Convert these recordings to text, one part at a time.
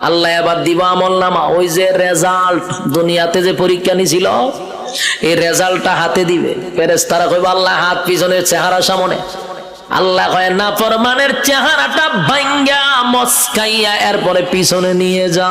আল্লাহ আবার দিবা আমল নামা। ওই যে রেজাল্ট দুনিয়াতে যে পরীক্ষা নিছিল, এই রেজাল্টটা হাতে দিবে। পেরেস তারা কইব, আল্লাহ, হাত পিছনের চেহারা সামনে। আল্লাহ কয়, না, ফরমানের চেহারাটা ভাঙ্গা মস্কাইয়া, এরপরে পিছনে নিয়ে যা।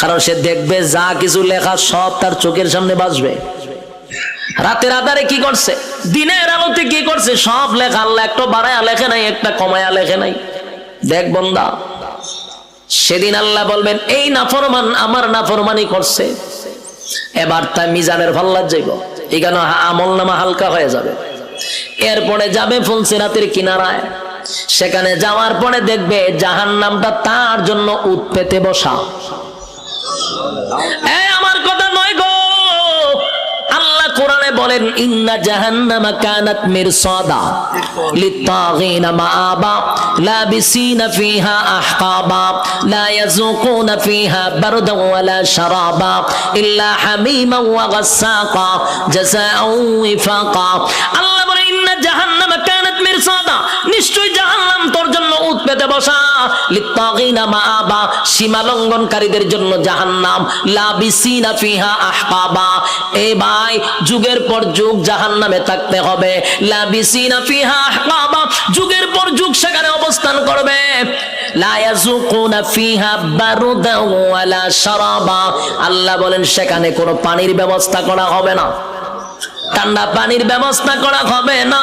কারণ সে দেখবে যা কিছু লেখা সব তার চোখের সামনে বাসবে রাতের আধারে কি করছে? দিনের আলোতে কি করছে? সব লেখা আল্লাহ একটা বাড়ায়া লেখে নাই, একটা কমায়া লেখে নাই। দেখ বন্দা, সেদিন আল্লাহ বলবেন, এই নাফরমান, আমার নাফরমানি করছে। এবার তাই মিজানের ভাল্লার যাইব। এখানে আমল নামা হালকা হয়ে যাবে। এরপরে যাবে ফুলসিরাতের কিনারায়। সেখানে যাওয়ার পরে দেখবে জাহান নামটা তার জন্য উৎপেতে বসা। আমার কথা নয় গো। আল্লাহ কোরআনে বলেন, ইন্না জাহান্নামা কানাত মিরসাদা লিত্তাগিনা মাআবা লাবিসিনা ফিহা আহকাবা, লা ইয়াযুকুনা ফিহা বারদান ওয়ালা শারাবা, ইল্লা হামিমা ওয়া গাসসাকা জাযাআও ওয়াফাকা। আল্লাহ বলে ইন্না জাহান্নামা যুগের পর যুগ জাহান্নামে থাকতে হবে। যুগের পর যুগ সেখানে অবস্থান করবে। আল্লাহ বলেন, সেখানে কোনো পানির ব্যবস্থা করা হবে না। ঠান্ডা পানির ব্যবস্থা করা হবে না।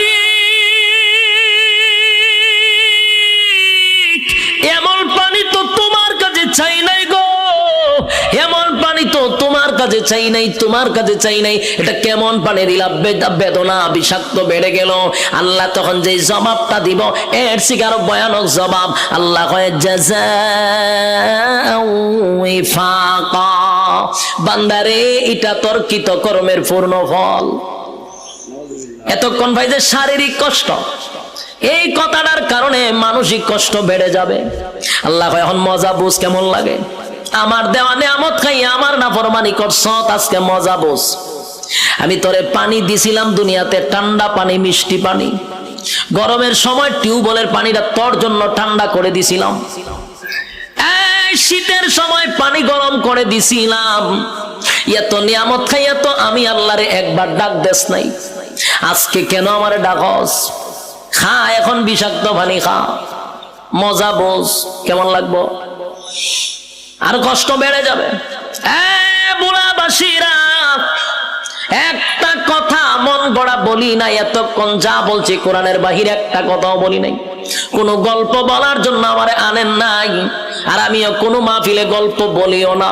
কাছে চাই নাই, তোমার কাছে চাই নাই। এটা কেমন পানি দিলাম বেদনা, বিষাক্ত বেড়ে গেল। আল্লাহ তখন যে জবাবটা দিব, এর থেকে আরও ভয়ানক জবাব। আল্লাহ কয়ে ওয়াফাকা। বান্দারে, এটা তোর কৃত কর্মের পূর্ণ ফল। এতক্ষণ ভাই যে শারীরিক কষ্ট, এই কথাটার কারণে মানসিক কষ্ট বেড়ে যাবে। আল্লাহ এখন মজা বুঝ কেমন লাগে? আমার দেওয়া নেয়ামত খাই আমার না ফরমানি করছ, আজকে মজা বুঝ। আমি তোরে পানি দিছিলাম দুনিয়াতে, ঠান্ডা পানি, মিষ্টি পানি। গরমের সময় টিউবওয়েলের পানিটা তোর জন্য ঠান্ডা করে দিছিলাম। শীতের সময় পানি গরম করে দিছিলাম। এত নিয়ামত খাইয়া তো আমি আল্লাহরে একবার ডাক দেস নাই। আজকে কেন আমার ডাকস খা, এখন বিষাক্ত পানি খা। মজা বোঝ। কেমন লাগবো? আর কষ্ট বেড়ে যাবে। একটা কথা মন গড়া বলি নাই, এতক্ষণ যা বলছি কোরআনের বাহির একটা কথাও বলি নাই। কোনো গল্প বলার জন্য আমার আনেন নাই, আর আমিও কোনো মাহফিলে গল্প বলিও না।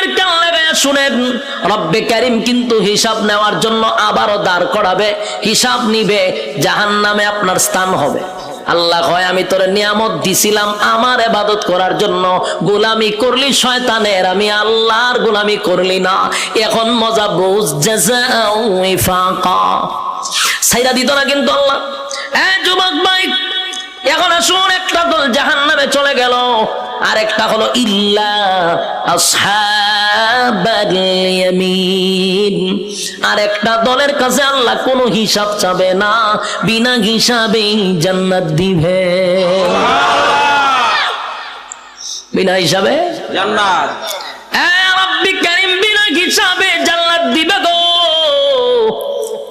শুনেন, রব্বে কারিম কিন্তু হিসাব নেওয়ার জন্য আবারও দাঁড় করাবে, হিসাব নিবে জাহান নামে আপনার স্থান হবে। আল্লাহ হয় আমি তোর নিয়ামত দিছিলাম আমার এবাদত করার জন্য। গোলামি করলি শয়তানের, আমি আল্লাহর গোলামি করলি না। এখন মজা বুঝ সাইরা দিত না কিন্তু আল্লাহ। যুবক ভাই এখন আসুন একটা দল জাহান্নামে চলে গেল। আর একটা হলো ইল্লা আর একটা দলের কাছে আল্লাহ কোনো হিসাব চাবে না বিনা হিসাবেই জান্নাত দিবে। বিনা হিসাবে? জান্নাত। বিনা হিসাবে জান্নাত দিবে গো।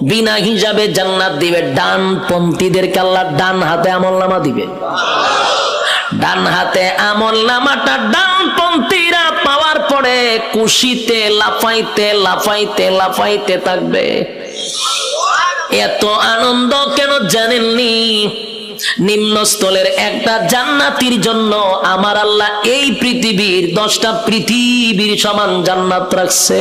বিনা হিসাবে জান্নাত দিবে। ডান পন্থীদেরকে আল্লাহ ডান হাতে আমল নামা দিবে। ডান হাতে আমল নামাটা ডান পন্থীরা পাওয়ার পরে কুশিতে লাফাইতে লাফাইতে লাফাইতে থাকবে। এত আনন্দ কেন জানেননি? নিম্নস্থলের একটা জান্নাতির জন্য আমার আল্লাহ এই পৃথিবীর দশটা পৃথিবীর সমান জান্নাত রাখছে।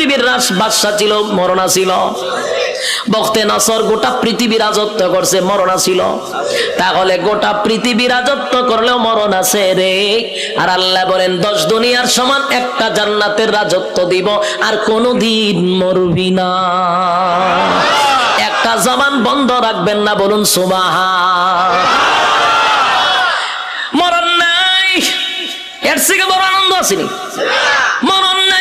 পৃথিবীর রাজ বাদশাহ ছিল, মরণা ছিল। বক্তে নাসর গোটা পৃথিবী রাজত্ব করছে, মরণ ছিল। তাহলে গোটা পৃথিবী রাজত্ব করলেও মরণ আছে রে। আর আল্লাহ বলেন, দশ দুনিয়ার সমান একটা জান্নাতের রাজত্ব দিব, আর কোনদিন মরবি না। একটা জবান বন্ধ রাখবেন না, বলুন সুবাহা মরণ নাই। এর থেকে বড় আনন্দ আসেনি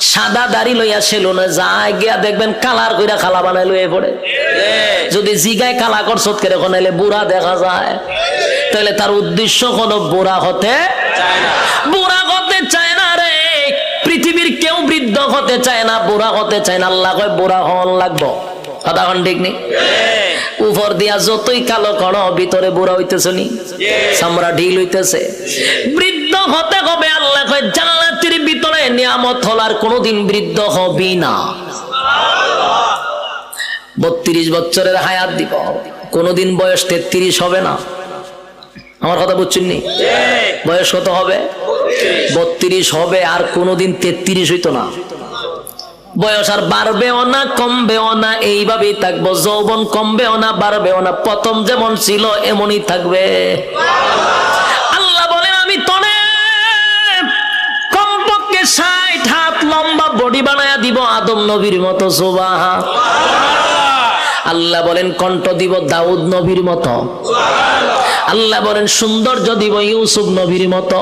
সাদা দাড়ি লইয়া সেলো না, যায় গিয়া দেখবেন কালার কইরা খালা বানাই লইয়ে পড়ে। যদি জিগায় কালা করছত কেরে কোনাইলে বুড়া দেখা যায়। তাহলে তার উদ্দেশ্য কোনো বুড়া হতে চায় না। বুড়া হতে চায় না রে। পৃথিবীর কেউ বৃদ্ধ হতে চায় না, বুড়া হতে চায় না। আল্লাহ কয়, বুড়া হন লাগবো। কথা কন ঠিক নেই উপর দিয়া যতই কালো কণ, ভিতরে বুড়া হইতেছে নি। চামড়া ঢিল হইতেছে। বৃদ্ধ হতে হবে, আল্লাহ কয়, জান্নাতের নিয়ামত হলার কোনোদিন বৃদ্ধ হবি না। বত্রিশ বছরের হায়াত দিব। কোনোদিন বয়স তেত্রিশ হবে না। আমার কথা বুঝছেন নি? বয়স কত হবে? বত্রিশ হবে আর কোনোদিন তেত্রিশ হইতো না। বয়স আর বাড়বেও না, কমবেও না, এইভাবেই থাকব। যৌবন কমবেও না, বাড়বেও না। প্রথম যেমন ছিল, এমনই থাকবে। আল্লাহ বলেন, আমি লম্বা বডি বানায়া দিব আদম নবীর মতো সুবাহা আল্লাহ বলেন, কণ্ঠ দিব দাউদ নবীর মতো। আল্লাহ বলেন, সৌন্দর্য দিব ইউসুফ নবীর মতো।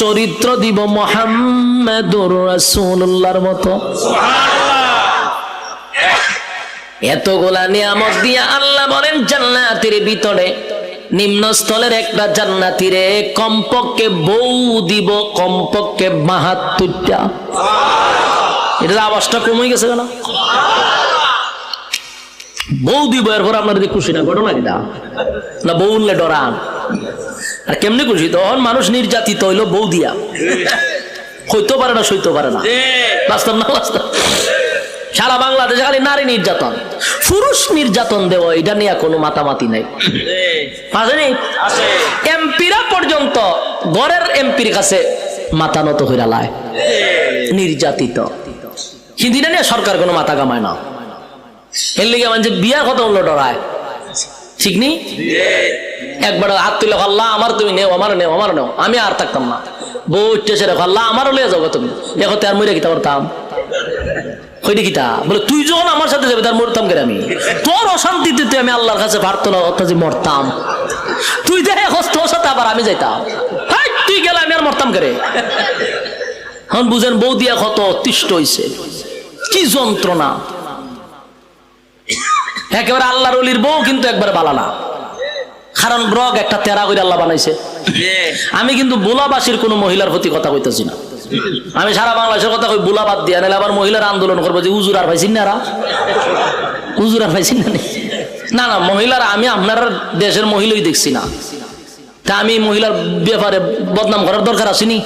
চরিত্র দিব মোহাম্মদুর রাসূলুল্লাহর মতো। এতগুলা নিয়ামত দিয়া আল্লাহ বলেন, জান্নাতের ভিতরে নিম্নস্থলের একটা জান্নাতিরে কমপক্ষে বউ দিব, কমপক্ষে বাহাত্তরটা। এটা আওয়াজটা কমে গেছে কেন? বউ দিব, এরপর আপনার যদি খুশি না ঘটনা কিটা না, বউ উঠলে ডরান। আর কেমনি খুশি? তখন মানুষ নির্যাতিত হইল বউ দিয়া। হইতে পারে না সইতে পারে না। বাস্তব না বাস্তব সারা বাংলাদেশে খালি নারী নির্যাতন। পুরুষ নির্যাতন দেওয়া এটা নিয়ে কোনো মাতামাতি নাই। আসেনি এমপিরা পর্যন্ত গড়ের এমপির কাছে মাথা নত হইরা লায়। নির্যাতিত। কিন্তু এটা নিয়ে সরকার কোনো মাথা কামায় না। এর লিগে মানে বিয়া কত হলো ডরায়। ঠিক নি? একবার হাত তুলে আল্লাহ আমার তুমি নেও আমার নেও আমার নেও। আমি আর থাকতাম না। বউ উঠতেছে রেখো আল্লাহ আমারও লিয়ে যাব তুমি। দেখো তার মরে কিতা করতাম হইনি কিতা বলে তুই যখন আমার সাথে যাবে তার মরতাম কেন আমি? তোর অশান্তিতে তুই আমি আল্লাহর কাছে যে মরতাম। তুই দেখে তোর সাথে আবার আমি যাইতাম। তুই গেলে আমি আর মরতাম এখন বুঝেন বউ দিয়া কত অতিষ্ঠ হইছে। কি যন্ত্রণা। একেবারে আল্লাহর অলির বউ কিন্তু একবারে বালানা কারণ রগ একটা তেরা করে আল্লাহ বানাইছে। আমি কিন্তু বোলাবাসীর কোনো মহিলার প্রতি কথা কইতেছি না। আমি সারা বাংলাদেশের কথা কই, বুলা বাদ দিয়া আবার মহিলার আন্দোলন করব যে উজুর আর পাইছেন না? উজুর আর পাইছেন না না? না মহিলারা, আমি আপনার দেশের মহিলাই দেখছি না। তা আমি মহিলার ব্যাপারে বদনাম করার দরকার আসেনি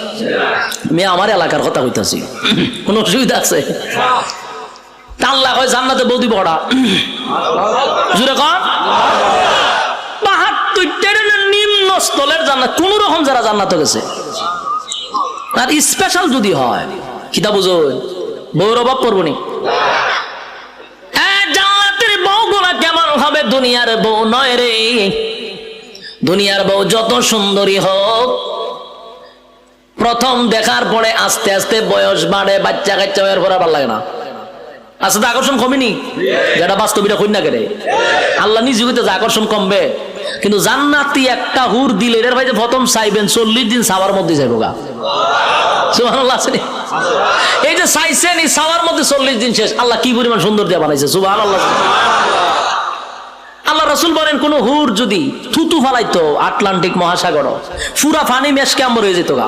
আমি আমার এলাকার কথা কইতাছি। কোনো অসুবিধা আছে? তা আল্লাহ কয়, জান্নাতে বৌদি বড়া জুড়ে কন। বাহাত্তরটার নিম্ন স্থলের জান্নাত, কোন রকম যারা জান্নাত গেছে। আর স্পেশাল যদি হয় কিতা বুঝো বউর অভাব করব নি। জান্নাতের বউগুলা কেমন হবে? দুনিয়ার বউ নয় রে। দুনিয়ার বউ যত সুন্দরী হোক, প্রথম দেখার পরে আস্তে আস্তে বয়স বাড়ে, বাচ্চা কাচ্চা হওয়ার পর আবার লাগে না। আচ্ছা আকর্ষণ কমেনি? যেটা বাস্তবিটা না কেড়ে। আল্লাহ নিজে যে আকর্ষণ কমবে। কিন্তু জান্নাতি একটা হুর দিলে এর ভাই যে প্রথম চাইবেন, চল্লিশ দিন সাবার মধ্যে যাইব গা? এই যে চাইছেন, এই সাওয়ার মধ্যে চল্লিশ দিন শেষ। আল্লাহ কি পরিমাণ সুন্দর দিয়ে বানাইছে সুবাহ আল্লাহ আল্লাহ রসুল বলেন, কোন হুর যদি থুতু ফালাইতো আটলান্টিক মহাসাগর, ফুরা ফানি মেশকে আমর হয়ে যেত গা।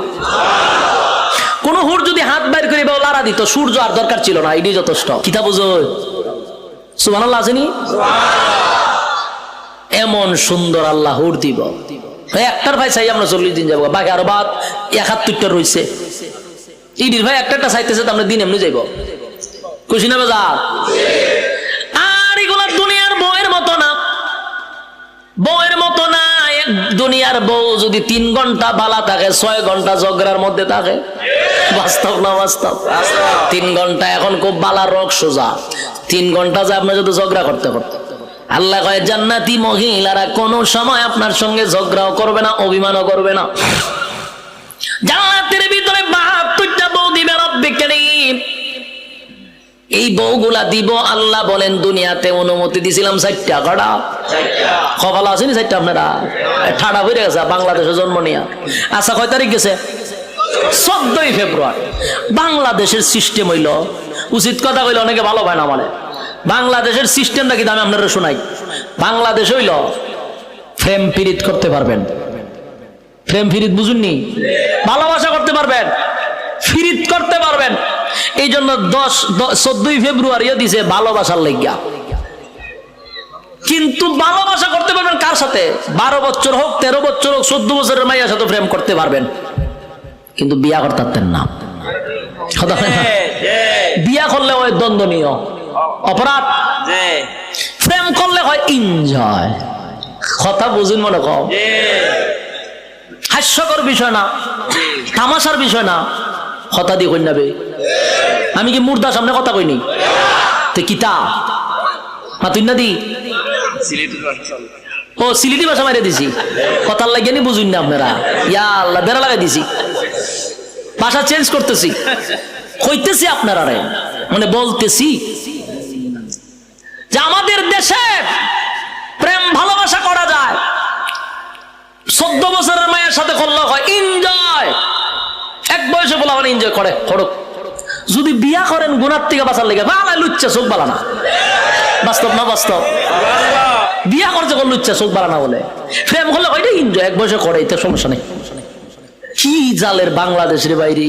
কোন হুর যদি হাত বাইর করে বা লারা দিত, সূর্য আর দরকার ছিল না, এটাই যথেষ্ট। কিতা বুঝো আল্লাহ আসেনি এমন সুন্দর আল্লাহ হুর দিব। ভাই, একটার ভাই চাই আমরা চল্লিশ দিন যাব। বাকি আরও বাদ, একাত্তরটা রয়েছে ইডির ভাই একটা চাইতেছে তো আমরা দিন এমনি যাইব। খুশি না বাজার আর দুনিয়ার বউয়ের মতো না। বউয়ের মতো না, এক দুনিয়ার বউ যদি তিন ঘণ্টা বালা থাকে, ছয় ঘণ্টা ঝগড়ার মধ্যে থাকে। বাস্তব না বাস্তব? তিন ঘণ্টা এখন খুব বালা রোগ সোজা। তিন ঘণ্টা যে আপনি যদি ঝগড়া করতে করতে। আল্লাহ কয় জান্নাতি মহিলারা কোনো সময় আপনার সঙ্গে ঝগড়াও করবে না অভিমানও করবে না। জান্নাতের ভিতরে বাহাত্তরটা বউ দিবে রব্বে করিম এই বউগুলা দিব আল্লাহ বলেন দুনিয়াতে অনুমতি দিছিলাম চারটা কটা? কপাল আসেনি চারটা আপনারা? ঠাডা হয়ে গেছে বাংলাদেশে জন্ম নিয়া। আচ্ছা কয় তারিখ গেছে? চোদ্দই ফেব্রুয়ারি। বাংলাদেশের সিস্টেম হইল উচিত কথা কইলে অনেকে ভালো পায় না মানে বাংলাদেশের সিস্টেমটা কিন্তু আমি আপনারা শোনাই? বাংলাদেশ হইল ফ্রেম পিরিত করতে পারবেন। ফ্রেম ফিরিত বুঝুননি? ভালোবাসা করতে পারবেন ফিরিত করতে পারবেন। এই জন্য দশ চোদ্দই ফেব্রুয়ারিও দিছে ভালোবাসার লেগিয়া। কিন্তু ভালোবাসা করতে পারবেন কার সাথে? বারো বছর হোক তেরো বছর হোক চোদ্দ বছরের মাইয়ার সাথে প্রেম করতে পারবেন। কিন্তু বিয়া করতে না। হয় না? বিয়া করলে হয় দ্বন্দ্বনীয়। অপরাধ? প্রেম করলে হয় এনজয় কথা বুঝুন মনে কম হাস্যকর বিষয় না। তামাশার বিষয় না। কথা দিয়ে কই নাবে আমি কি মুর্দা সামনে কথা কইনি? তে কিতা? না দি? ও সিলিটি ভাষা মারিয়ে দিছি। কথার লাগিয়ে নি বুঝুন না আপনারা। ইয়া আল্লাহ বেড়া লাগাই দিছি। ভাষা চেঞ্জ করতেছি। কইতেছি আপনারা রে মানে বলতেছি। যে আমাদের দেশে প্রেম ভালোবাসা করা যায়। চোদ্দ বছরের মায়ের সাথে করলে হয় এনজয় এক বয়সে বলা মানে এনজয় করে, করুক। যদি বিয়া করেন গুণার থেকে বাঁচার লেগে, বালা লুচ্ছে চোখ বালা না। বাস্তব না বাস্তব? বিয়া করছে করল ইচ্ছা চোখ বাড়ানা বলে। প্রেম করলে ওইটা এনজয় এক বয়সে করে, এতে সমস্যা নেই। কি জালের বাংলাদেশের বাইরে?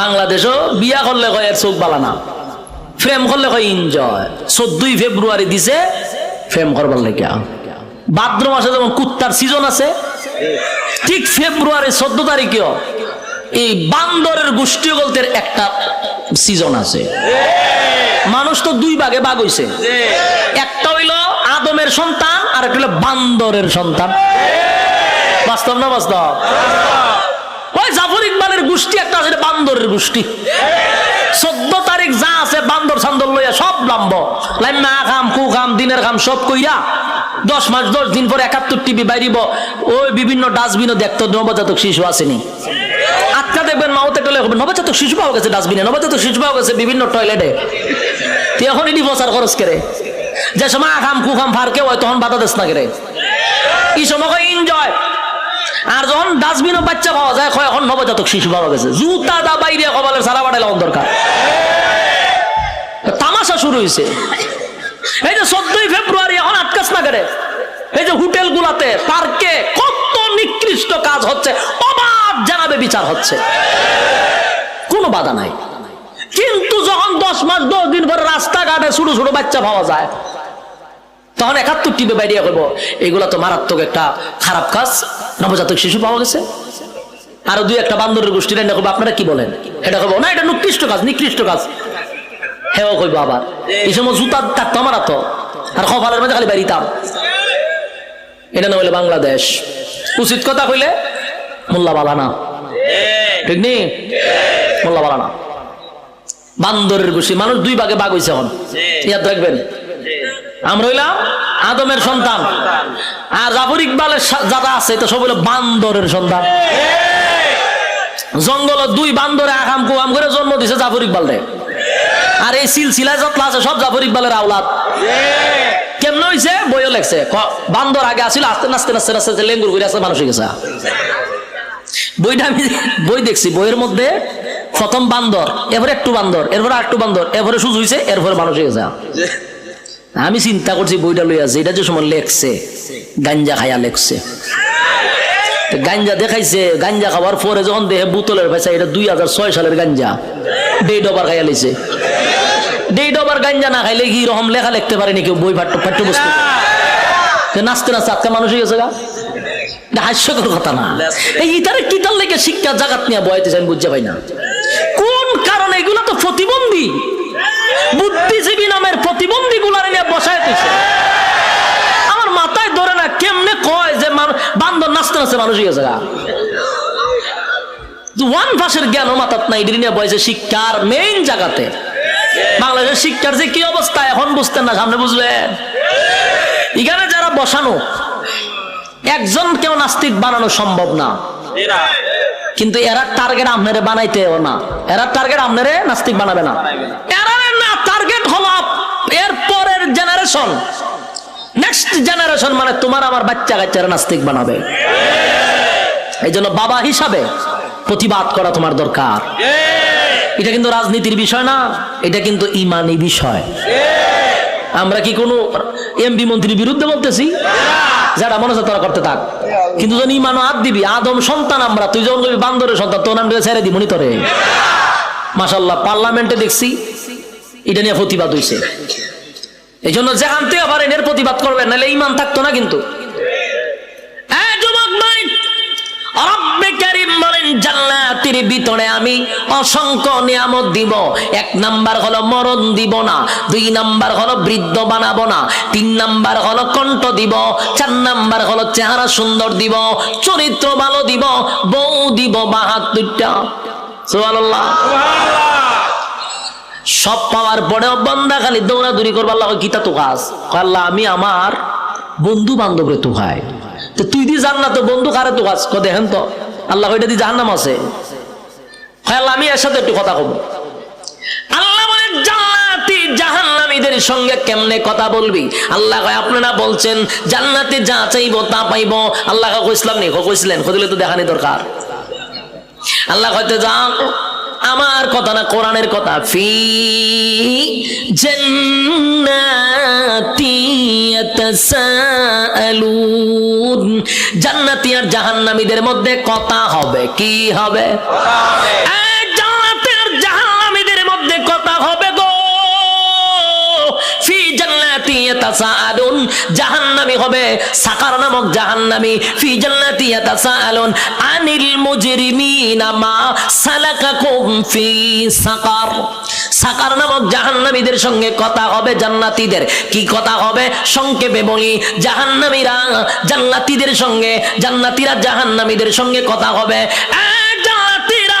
বাংলাদেশও বিয়া করলে কয় এর চোখ বালানা প্রেম করলে কয় এনজয় চোদ্দই ফেব্রুয়ারি দিছে প্রেম করবার লেগে ভাদ্র মাসে যেমন কুত্তার সিজন আছে, ঠিক ফেব্রুয়ারি চোদ্দ তারিখেও এই বান্দরের গোষ্ঠী বলতে একটা সিজন আছে। মানুষ তো দুই ভাগে ভাগ হইছে। একটা হইল আদমের সন্তান, আর একটা হইল বান্দরের সন্তান। বাস্তব না বাস্তব? ওই জাফর ইকবালের গোষ্ঠী একটা আছে বান্দরের গোষ্ঠী। চোদ্দ তারিখ যা আছে বান্দর সান্দর লইয়া সব লাম্ব লাইমা খাম, কু খাম, দিনের খাম, সব কইরা দশ মাস, দশ দিন পরে একাত্তর টিভি বাইরিব। ওই বিভিন্ন ডাস্টবিনও দেখতো, নবজাতক শিশু আসেনি। আটকা দেখবেন, মাওতে টলে হবে। নবজাতক শিশু পাওয়া গেছে ডাস্টবিনে, নবজাতক শিশু পাওয়া গেছে বিভিন্ন টয়লেটে। এখন খরচ করে যে সময় ফারকে হয়, তখন বাধা দেশ না করে এই সময় এনজয় আর যখন ডাস্টবিনও বাচ্চা পাওয়া যায় এখন নবজাতক শিশু পাওয়া গেছে। জুতা দা বাইরে কপালের সারা লাগান দরকার। শুরু হয়েছে এই যে চোদ্দই ফেব্রুয়ারি এখন আটকাস না করে এই যে হোটেল গুলাতে পার্কে কত নিকৃষ্ট কাজ হচ্ছে অবাধ জানাবে বিচার হচ্ছে। কোনো বাধা নাই। কিন্তু যখন দশ মাস, দশ দিন পরে রাস্তাঘাটে ছোট ছোট বাচ্চা পাওয়া যায়, তখন একাত্তর টিপে বাইরে করব এগুলা তো মারাত্মক একটা খারাপ কাজ, নবজাতক শিশু পাওয়া গেছে। আরও দুই একটা বান্দরের গোষ্ঠীর এটা করব, আপনারা কি বলেন? এটা করব, না, এটা নিকৃষ্ট কাজ নিকৃষ্ট কাজ। হেও কইবো আবার। এই সময় জুতা থাকতো আমার তো আর কপালের মধ্যে খালি বেরিতাম এটা না হইলে বাংলাদেশ। উচিত কথা কইলে মোল্লা বালানা। ঠিক নেই মোল্লা বালানা। বান্দরের গোষ্ঠী। মানুষ দুই ভাগে ভাগ হয়েছে এখন। ইয়াদ রাখবেন। আমরা হইলাম আদমের সন্তান। আর জাফর ইকবালের যারা আছে, এটা সব হইল বান্দরের সন্তান। জঙ্গল দুই বান্দরে আকাম কুয়াম করে জন্ম দিছে জাফর ইকবাল রে আর এই সিলসিলায় যত আছে, সব জাফর ইকবালের আওলাদ। কেমন হইছে? বইও লেখছে। বান্দর আগে আসিল আস্তে নাস্তে নাস্তে নাস্তে লেঙ্গুর করে আসতে মানুষ গেছে। বইটা আমি বই দেখছি, বইয়ের মধ্যে প্রথম বান্দর, এরপরে একটু বান্দর, এরপরে একটু বান্দর, এরপরে সুজ হইছে, এরপরে মানুষ গেছে। আমি চিন্তা করছি বইটা লই আছে এটা যে সময় লেখছে, গাঞ্জা খাইয়া লেখছে। গাঞ্জা দেখাইছে, গাঞ্জা খাওয়ার পরে যখন দেহে বোতলের পয়সা এটা দুই হাজার ছয় সালের গাঞ্জা ডেট ওভার খাইয়া লিছে ডেট ওভার গাঞ্জা না খাইলে কি রকম লেখা লিখতে পারেনি কেউ বই পাঠ্য নাচতে নাচতে আজকে মানুষ হয়ে গেছে গা। হাস্যকর কথা না। এই লেগে শিক্ষা জাগাত নিয়ে না। কোন কারণে এগুলো তো প্রতিবন্ধী? বুদ্ধিজীবী নামের প্রতিবন্ধী গুলার নিয়ে বসায় দিছে। আমার মাথায় ধরে না কেমনে কয় যে বান্দর নাচতে নাচতে মানুষ হয়ে গেছে গা। ওয়ান ভাষের জ্ঞান মাথাত নাই এটি নিয়ে বয়সে শিক্ষার মেইন জায়গাতে বাংলাদেশের শিক্ষার যে কি অবস্থা এখন বুঝতেন না, সামনে বুঝবেন এখানে যারা বসানো, একজন কেউ নাস্তিক বানানো সম্ভব না। কিন্তু এরা টার্গেট আপনারে বানাইতেও না। এরা টার্গেট আপনারে নাস্তিক বানাবে না। মানে বাবা হিসাবে প্রতিবাদ করা তোমার দরকার। এটা কিন্তু রাজনীতির বিষয় না, এটা কিন্তু ইমানি বিষয়। আমরা কি কোনো এমপি মন্ত্রীর বিরুদ্ধে বলতেছি? যারা মনে তোরা করতে থাক। কিন্তু যখন ইমানও হাত দিবি, আদম সন্তান আমরা, তুই যখন বান্দরের সন্তান, তোর নাম ছেড়ে দিব নি তোরে। মাসাল্লাহ পার্লামেন্টে দেখছি, এটা নিয়ে প্রতিবাদ হইছে। এই জন্য যে আনতে পারেন, এর প্রতিবাদ করবেন, নাহলে ইমান থাকতো না কিন্তু। যুবক বলেন জান্নাতের ভিতরে আমি অসংখ্য নিয়ামত দিব। এক নাম্বার হলো মরণ দিব না দুই নাম্বার হলো বৃদ্ধ বানাবো না তিন নাম্বার হলো কণ্ঠ দিব চার নাম্বার হলো চেহারা সুন্দর দিব চরিত্র ভালো দিব বউ দিব বাহাত্তরটা। সুবহানাল্লাহ। সব পাওয়ার পরেও বন্দা খালি দৌড়াদৌড়ি করব আল্লাহ কিতা তো কাজ আল্লাহ আমি আমার বন্ধু বান্ধবরে তো ভাই তুই দি জান না তো বন্ধু কারে তো কাজ কো দেখেন তো। আল্লাহ ওইটা দিয়ে জাহান্নাম আছে। কয়, আল্লাহ আমি এর সাথে একটু কথা কব। আল্লাহ বলে জান্নাতি জাহান্নামীদের সঙ্গে কেমনে কথা বলবি? আল্লাহ কয় আপনারা বলছেন জান্নাতে যা চাইব তা পাইবো। আল্লাহ কইসলাম নি? কইছিলেন? কইলে তো দেখানি দরকার। আল্লাহ হয়তো যা আমার কথা না, কোরআনের কথা। ফি জান্নাতি আর জাহান্নামীদের মধ্যে কথা হবে, কি হবে? কথা হবে। জাহান্নামী হবে। সাকার নামক জাহান্নামী। ফি জান্নাতি ইয়াতাসাআলুন আনিল মুজরিমিনা মা সালাকাকুম ফি সাকার। সাকার নামক জাহান্নামীদের সঙ্গে কথা হবে জান্নাতীদের। কি কথা হবে? সংক্ষেপে বলি, জাহান্নামীরা জান্নাতীদের সঙ্গে, জান্নাতীরা জাহান্নামীদের সঙ্গে কথা হবে। জান্নাতীরা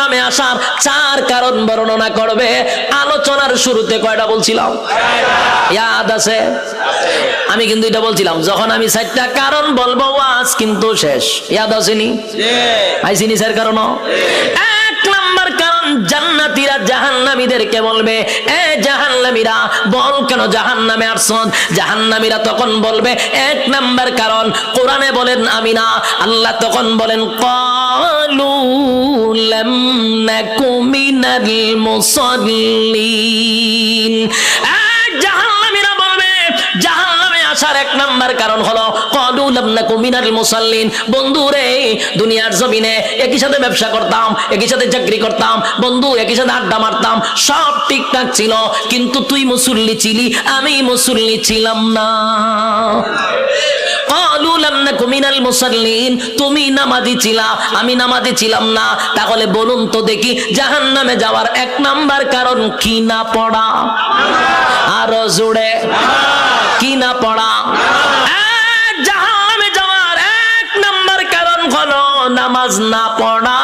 নামে আসার চার কারণ বর্ণনা করবে। আলোচনার শুরুতে কয়টা বলছিলাম? ইয়াদ আছে? আমি কিন্তু এটা বলছিলাম যখন আমি চারটা কারণ বলব আজ কিন্তু শেষ। ইয়াদ আসেনি? আইসিনি স্যার কারণ এক নাম্বার জান্নাতীরা জাহান্নামীদেরকে বলবে, এ জাহান্নামীরা, বল কেন জাহান্নামে আসছন জাহান্নামীরা তখন বলবে, এক নাম্বার কারণ, কোরআনে বলেন আমি না, আল্লাহ তখন বলেন ক্বালু লাম নাকু মিনাল মুসাল্লিন। জাহান্নামীরা বলবে জাহান্নামে আসার এক নাম্বার কারণ হলো মিনাল মুসাল্লিন। বন্ধু রে, দুনিয়ার জমিনে একই সাথে ব্যবসা করতাম, একই সাথে চাকরি করতাম, বন্ধু একই সাথে আড্ডা মারতাম, সব ঠিকঠাক ছিল, কিন্তু তুই মুসল্লি ছিলি, আমি মুসল্লি ছিলাম না। ক্বালু লাম নাকু মিনাল মুসাল্লিন তুমি নামাজি ছিলা আমি নামাজি ছিলাম না তাহলে বলুন তো দেখি জাহান্নামে যাওয়ার এক নাম্বার কারণ কি না পড়া আরো জুড়ে কি না পড়া এক জাহান্নামে যাওয়ার এক নাম্বার কারণ হলো নামাজ না পড়া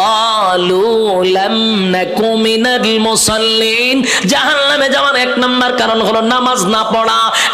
قالوا لم نكن من المصلين জাহান্নামে যাওয়ার এক নাম্বার কারণ হলো নামাজ না পড়া এ যুবক ভাই সারা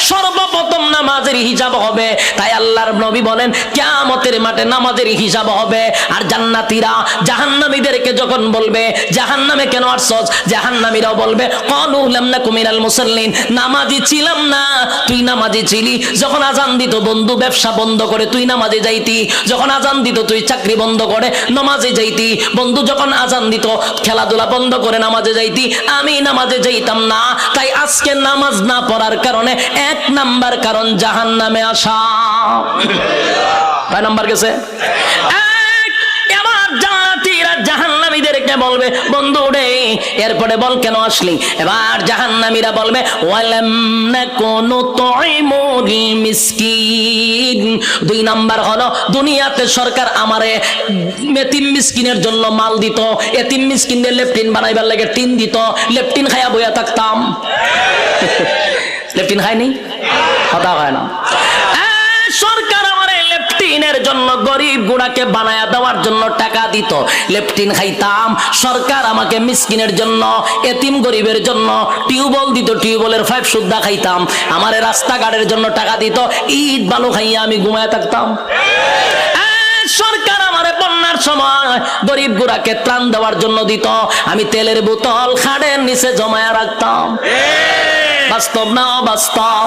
সর্বপ্রথম নামাজের হিসাব হবে। তাই আল্লাহর নবী বলেন, কিয়ামতের মাঠে নামাজের হিসাব হবে। আর জান্নাতীরা জাহান্নামীদেরকে যখন বলবে, জাহান্নামে কেন আসছস? জাহান্নামীরাও বলবে, ক্বালু লাম নাকু মিনাল মুসাল্লিন। নামাজি ছিলাম না। তুই নামাজি ছিলি। যখন আজান দিত, বন্ধু, ব্যবসা বন্ধ করে তুই নামাজে যাইতি। যখন আজান দিত, তুই চাকরি বন্ধ করে নামাজে যাইতি। বন্ধু, যখন আজান দিত, খেলাধুলা বন্ধ করে নামাজে যাইতি। আমি নামাজে যাইতাম না। তাই আজকে নামাজ না পড়ার কারণে এক নাম্বার কারণ জাহান নামে আসা। কয় নাম্বার গেছে? জাহান্নামীদেরকে বলবে, বন্ধু রে, এরপরে বল কেন আসলি? এবার জাহান্নামীরা বলবে, ওয়ালাম নাকুনু তুইমুল মিসকিন দুই নাম্বার হলো, দুনিয়াতে সরকার আমারে এতিম মিসকিনের জন্য মাল দিত, এতিম মিসকিনদের লেফটিন বানাইবার লাগে টিন দিত লেফটিন খায়া বইয়া থাকতাম। লেফটিন খায়নি? কথা হয় না। সরকার আমারে লেফটিনের জন্য গরিব গুড়াকে বানায়া দেওয়ার জন্য টাকা দিত। লেফটিন খাইতাম। সরকার আমাকে মিসকিনের জন্য, এতিম গরিবের জন্য টিউবওয়েল দিত। টিউবওয়েলের ফাইভ সুদ্ধা খাইতাম। আমারে রাস্তাঘাটের জন্য টাকা দিত। ইট, বালু খাইয়া আমি ঘুমায় থাকতাম। সরকার আমারে বন্যার সময় গরিব গুড়াকে ত্রাণ দেওয়ার জন্য দিত। আমি তেলের বোতল খাড়ের নিচে জমায়া রাখতাম। বাস্তব না বাস্তব?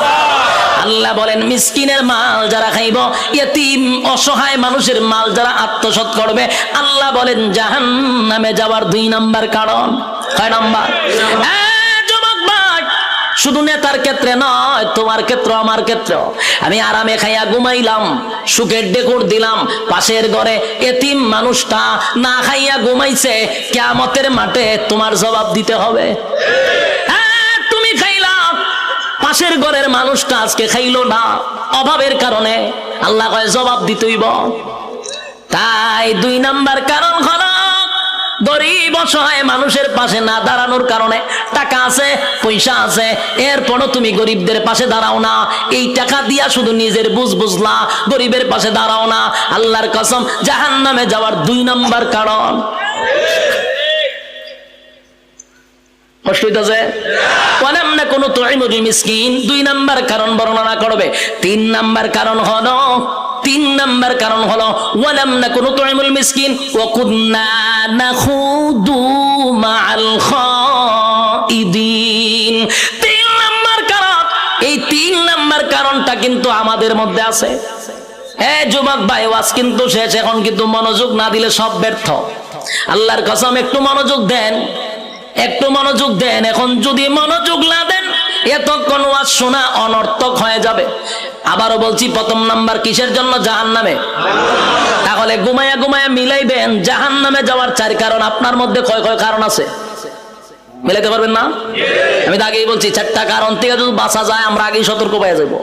আল্লাহ বলেন, মিসকিনের মাল যারা খাইব, ইয়তিম অসহায় মানুষের মাল যারা আত্মসৎ করবে, আল্লাহ বলেন জাহান নামে যাওয়ার দুই নাম্বার কারণ। কয় নাম্বার? শুধু নেতার ক্ষেত্রে নয়, তোমার ক্ষেত্র, আমার ক্ষেত্র। আমি আরামে খাইয়া ঘুমাইলাম, সুখের ডেকুর দিলাম, পাশের ঘরে এতিম মানুষটা না খাইয়া ঘুমাইছে কেমতের মাঠে তোমার জবাব দিতে হবে। পাশের ঘরের মানুষটা আজকে খাইলো না। অভাবের কারণে আল্লাহ কয়, জবাব দিতেইব তাই দুই নাম্বার কারণ হলো, গরিব অসহায় মানুষের পাশে না দাঁড়ানোর কারণে টাকা আছে, পয়সা আছে। এরপরও তুমি গরিবদের পাশে দাঁড়াও না। এই টাকা দিয়া শুধু নিজের বুঝ বুঝলা, গরিবের পাশে দাঁড়াও না। আল্লাহর কসম জাহান নামে যাওয়ার দুই নাম্বার কারণ। না কোনো দুই নাম্বার কারণ বর্ণনা করবে। তিন নাম্বার কারণ তিন নাম্বার কারণ না কোনো মাআল খাইদিন তিন কারণ, এই তিন নাম্বার কারণটা কিন্তু আমাদের মধ্যে আছে। হ্যাঁ যুবক ভাই, ওয়াজ কিন্তু শেষ, এখন কিন্তু মনোযোগ না দিলে সব ব্যর্থ। আল্লাহর কসম, একটু মনোযোগ দেন। একটু মনোযোগ দেন। এখন যদি মনোযোগ না দেন, এতক্ষণ ওয়াজ শোনা অনর্থক হয়ে যাবে। আবারও বলছি, প্রথম নাম্বার কিসের জন্য? জাহান নামে তাহলে ঘুমায়া ঘুমায়া মিলাইবেন জাহান নামে যাওয়ার চার কারণ আপনার মধ্যে কয় কয় কারণ আছে? মিলাইতে পারবেন না? আমি তো আগেই বলছি, চারটা কারণ থেকে যদি বাঁচা যায়, আমরা আগেই সতর্ক পেয়ে যাব।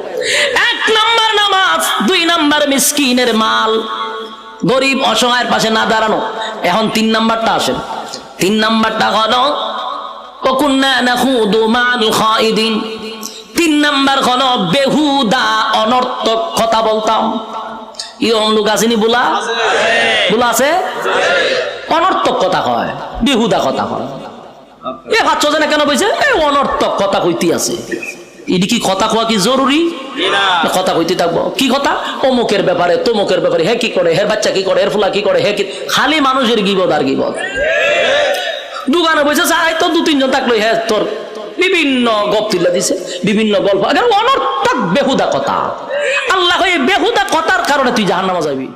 এক নাম্বার নামাজ, দুই নাম্বার মিসকিনের মাল। গরিব অসহায়ের পাশে না দাঁড়ানো। এখন তিন নাম্বারটা আসেন। তিন নাম্বারটা হলো তিন নাম্বার হলো, বেহুদা অনর্থক কথা বলতাম। বুলা? আছে? অনর্থক কথা কয় কয়। এ এ কথা আছে। কি কথা কওয়া কি জরুরি? কথা কইতে থাকব। কি কথা? অমুকের ব্যাপারে, তমুকের ব্যাপারে। হে কি করে? হের বাচ্চা কি করে? হের ফুলা কি করে? হে কি খালি মানুষের গিবদ আর গিবদ দোকানে বসে চাই তো দু তিনজন থাকল হ্যাঁ তোর বিভিন্ন গপ তুলে দিছে, বিভিন্ন গল্প। অনর্থক বেহুদা কথা। আল্লাহ বেহুদা কথার কারণে তুই জাহান্নামা যাবি।